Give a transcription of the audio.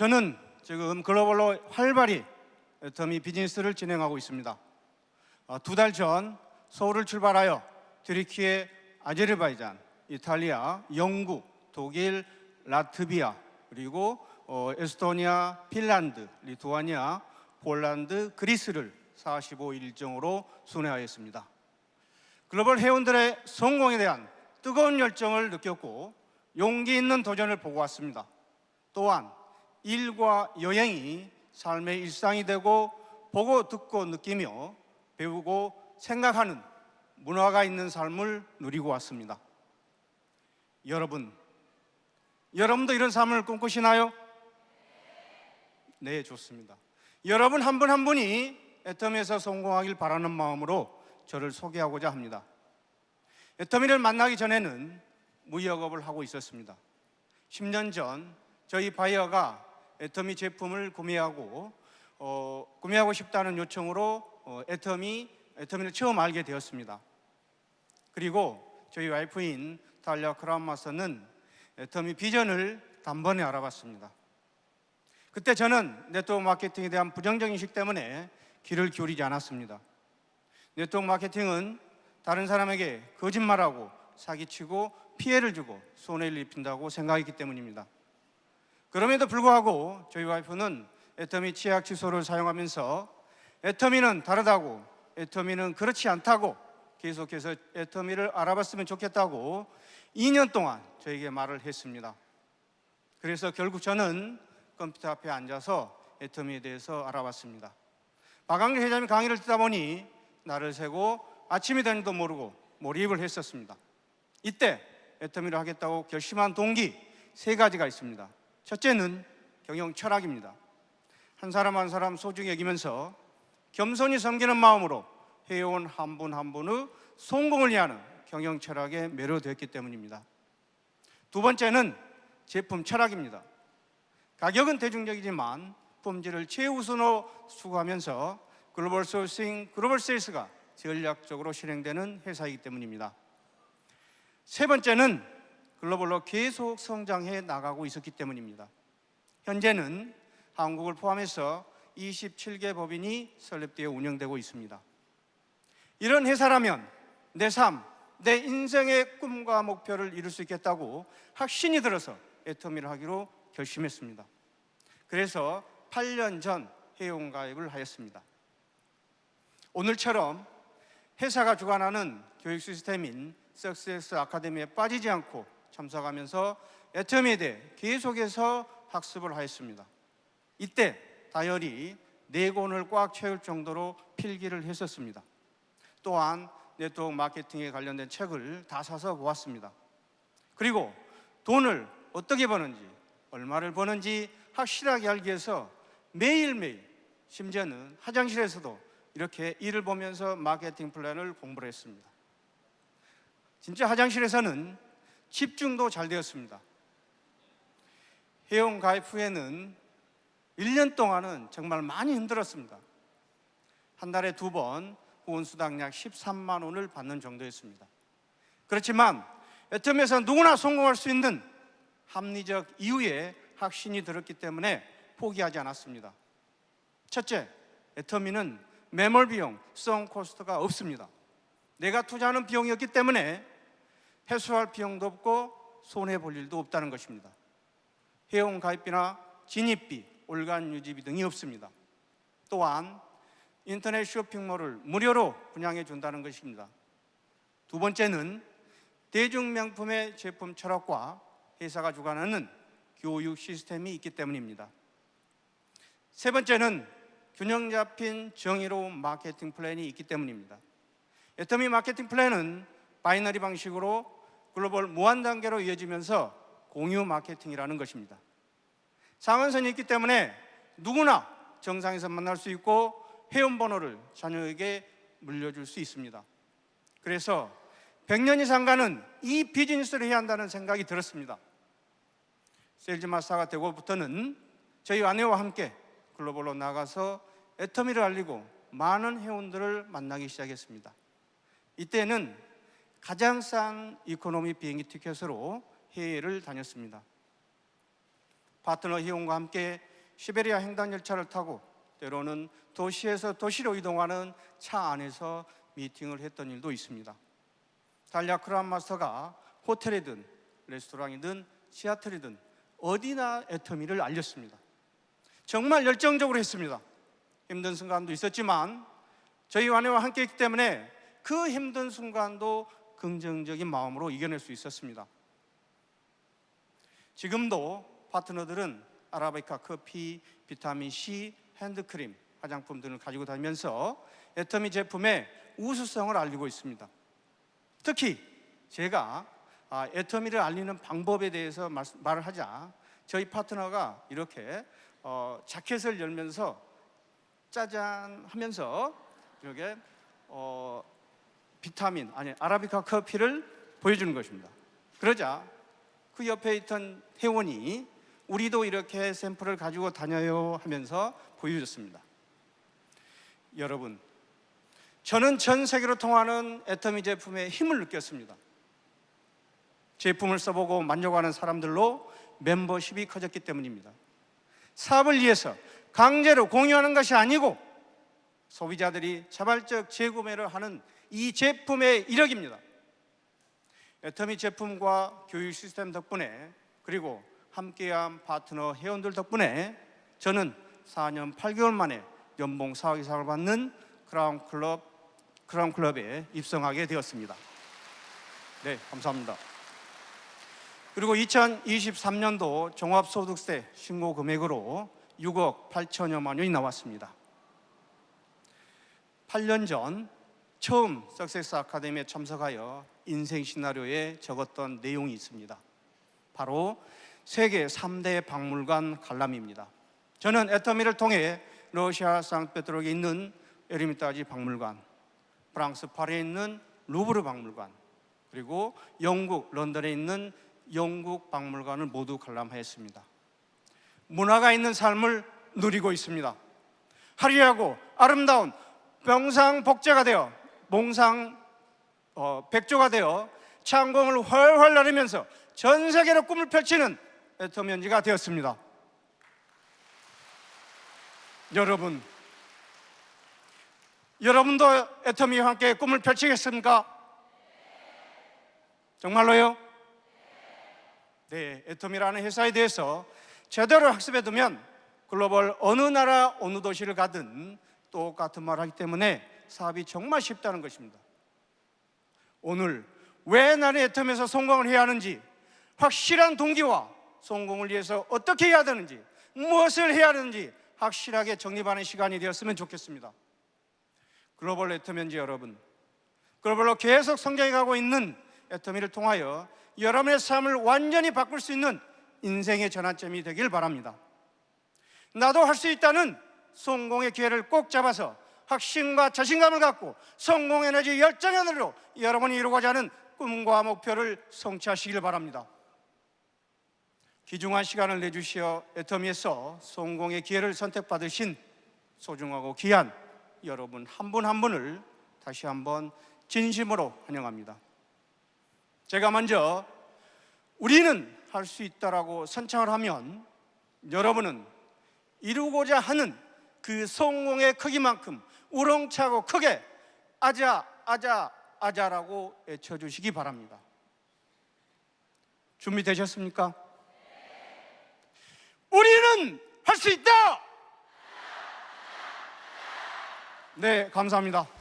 저는 지금 글로벌로 활발히 애터미 비즈니스를 진행하고 있습니다. 어, 두달 전 서울을 출발하여 트리키에 아제르바이잔, 이탈리아, 영국, 독일, 라트비아 그리고 어, 에스토니아, 핀란드, 리투아니아, 폴란드, 그리스를 45일 일정으로 순회하였습니다. 글로벌 회원들의 성공에 대한 뜨거운 열정을 느꼈고 용기 있는 도전을 보고 왔습니다. 또한 일과 여행이 삶의 일상이 되고 보고 듣고 느끼며 배우고 생각하는 문화가 있는 삶을 누리고 왔습니다. 여러분, 여러분도 이런 삶을 꿈꾸시나요? 네, 좋습니다. 여러분 한 분한 분이 애터미에서 성공하길 바라는 마음으로 저를 소개하고자 합니다. 애터미를 만나기 전에는 무역업을 하고 있었습니다. 10년 전 저희 바이어가 애터미 제품을 구매하고 어, 구매하고 싶다는 요청으로 어, 애터미 애터미를 처음 알게 되었습니다. 그리고 저희 와이프인 달리아 크라운마스는 애터미 비전을 단번에 알아봤습니다. 그때 저는 네트워크 마케팅에 대한 부정적 인식 때문에 귀를 기울이지 않았습니다. 네트워크 마케팅은 다른 사람에게 거짓말하고 사기치고 피해를 주고 손해를 입힌다고 생각했기 때문입니다. 그럼에도 불구하고 저희 와이프는 애터미 치약 칫솔을 사용하면서 애터미는 다르다고 애터미는 그렇지 않다고 계속해서 애터미를 알아봤으면 좋겠다고 2년 동안 저에게 말을 했습니다. 그래서 결국 저는 컴퓨터 앞에 앉아서 애터미에 대해서 알아봤습니다. 박광일 회장님 강의를 듣다 보니 나를 세고 아침이 되는지도 모르고 몰입을 했었습니다. 이때 애터미를 하겠다고 결심한 동기 세 가지가 있습니다. 첫째는 경영 철학입니다. 한 사람 한 사람 소중히 여기면서 겸손히 섬기는 마음으로 회원 한 분 한 분의 성공을 위하는 경영 철학에 매료되었기 때문입니다. 두 번째는 제품 철학입니다. 가격은 대중적이지만 품질을 최우선으로 추구하면서 글로벌 소싱, 글로벌 세일스가 전략적으로 실행되는 회사이기 때문입니다. 세 번째는 글로벌로 계속 성장해 나가고 있었기 때문입니다. 현재는 한국을 포함해서 27개 법인이 설립되어 운영되고 있습니다. 이런 회사라면 내 삶, 내 인생의 꿈과 목표를 이룰 수 있겠다고 확신이 들어서 애터미를 하기로 결심했습니다. 그래서 8년 전 회원 가입을 하였습니다. 오늘처럼 회사가 주관하는 교육 시스템인 석세스 아카데미에 빠지지 않고 참석하면서 애터미에 대해 계속해서 학습을 하였습니다. 이때 다이어리 네 권을 꽉 채울 정도로 필기를 했었습니다. 또한 네트워크 마케팅에 관련된 책을 다 사서 보았습니다. 그리고 돈을 어떻게 버는지, 얼마를 버는지 확실하게 알기 위해서 매일매일 심지어는 화장실에서도 이렇게 일을 보면서 마케팅 플랜을 공부를 했습니다. 진짜 화장실에서는 집중도 잘 되었습니다. 회원 가입 후에는 1년 동안은 정말 많이 힘들었습니다. 한 달에 두 번 후원 수당 약 13만 원을 받는 정도였습니다. 그렇지만 애텀에서 누구나 성공할 수 있는 합리적 이유에 확신이 들었기 때문에 포기하지 않았습니다. 첫째, 애터미는 매몰 비용, 성 코스트가 없습니다. 내가 투자하는 비용이었기 때문에 회수할 비용도 없고 손해 볼 일도 없다는 것입니다. 회원 가입비나 진입비, 올간 유지비 등이 없습니다. 또한 인터넷 쇼핑몰을 무료로 분양해 준다는 것입니다. 두 번째는 대중 명품의 제품 철학과 회사가 주관하는 교육 시스템이 있기 때문입니다. 세 번째는 균형 잡힌 정의로운 마케팅 플랜이 있기 때문입니다. 애터미 마케팅 플랜은 바이너리 방식으로 글로벌 무한 단계로 이어지면서 공유 마케팅이라는 것입니다. 상한선이 있기 때문에 누구나 정상에서 만날 수 있고 회원 번호를 자녀에게 물려줄 수 있습니다. 그래서 100년 이상 가는 이 비즈니스를 해야 한다는 생각이 들었습니다. 세일즈 마스터가 되고부터는 저희 아내와 함께 글로벌로 나가서 애터미를 알리고 많은 회원들을 만나기 시작했습니다. 이때는 가장 싼 이코노미 비행기 티켓으로 해외를 다녔습니다. 파트너 희용과 함께 시베리아 횡단 열차를 타고 때로는 도시에서 도시로 이동하는 차 안에서 미팅을 했던 일도 있습니다. 달리아 크람 마스터가 호텔이든 레스토랑이든 시아틀이든 어디나 애터미를 알렸습니다. 정말 열정적으로 했습니다. 힘든 순간도 있었지만 저희 아내와 함께 했기 때문에 그 힘든 순간도 긍정적인 마음으로 이겨낼 수 있었습니다. 지금도 파트너들은 아라비카 커피, 비타민 C, 핸드크림, 화장품 등을 가지고 다니면서 애터미 제품의 우수성을 알리고 있습니다. 특히 제가 아, 애터미를 알리는 방법에 대해서 말, 말을 하자 저희 파트너가 이렇게 어, 자켓을 열면서 짜잔 하면서 이렇게 어, 비타민 아니 아라비카 커피를 보여주는 것입니다. 그러자 그 옆에 있던 회원이 우리도 이렇게 샘플을 가지고 다녀요 하면서 보여줬습니다. 여러분, 저는 전 세계로 통하는 애터미 제품의 힘을 느꼈습니다. 제품을 써보고 만족하는 사람들로 멤버십이 커졌기 때문입니다. 사업을 위해서 강제로 공유하는 것이 아니고 소비자들이 자발적 재구매를 하는 이 제품의 이력입니다. 애터미 제품과 교육 시스템 덕분에 그리고 함께한 파트너 회원들 덕분에 저는 4년 8개월 만에 연봉 4억 이상을 받는 크라운 클럽 크라운 클럽에 입성하게 되었습니다. 네, 감사합니다. 그리고 2023년도 종합소득세 신고 금액으로 6억 8천여만 원이 나왔습니다. 8년 전 처음 석세스 아카데미에 참석하여 인생 시나리오에 적었던 내용이 있습니다. 바로 세계 3대 박물관 관람입니다. 저는 애터미를 통해 러시아 상페트로에 있는 에르미타지 박물관, 프랑스 파리에 있는 루브르 박물관, 그리고 영국 런던에 있는 영국 박물관을 모두 관람하였습니다. 문화가 있는 삶을 누리고 있습니다. 화려하고 아름다운 병상 복제가 되어 몽상 어, 백조가 되어 창공을 훨훨 나르면서 전 세계로 꿈을 펼치는 애터미언지가 되었습니다. 여러분, 여러분도 애터미와 함께 꿈을 펼치겠습니까? 정말로요? 네, 애터미라는 회사에 대해서 제대로 학습해 두면 글로벌 어느 나라 어느 도시를 가든 똑같은 말을 하기 때문에 사업이 정말 쉽다는 것입니다. 오늘 왜 나는 애텀에서 성공을 해야 하는지 확실한 동기와 성공을 위해서 어떻게 해야 되는지 무엇을 해야 하는지 확실하게 정립하는 시간이 되었으면 좋겠습니다. 글로벌 애터면지 여러분, 글로벌로 계속 성장해 가고 있는 애터미를 통하여 여러분의 삶을 완전히 바꿀 수 있는 인생의 전환점이 되길 바랍니다. 나도 할 수 있다는 성공의 기회를 꼭 잡아서 확신과 자신감을 갖고 성공 에너지 열정 에너지로 여러분이 이루고자 하는 꿈과 목표를 성취하시길 바랍니다. 귀중한 시간을 내주시어 애터미에서 성공의 기회를 선택받으신 소중하고 귀한 여러분 한 분한 분을 다시 한번 진심으로 환영합니다. 제가 먼저 우리는 할 수 있다라고 선창을 하면 여러분은 이루고자 하는 그 성공의 크기만큼 우렁차고 크게 아자 아자 아자라고 외쳐 주시기 바랍니다. 준비되셨습니까? 우리는 할 수 있다. 네, 감사합니다.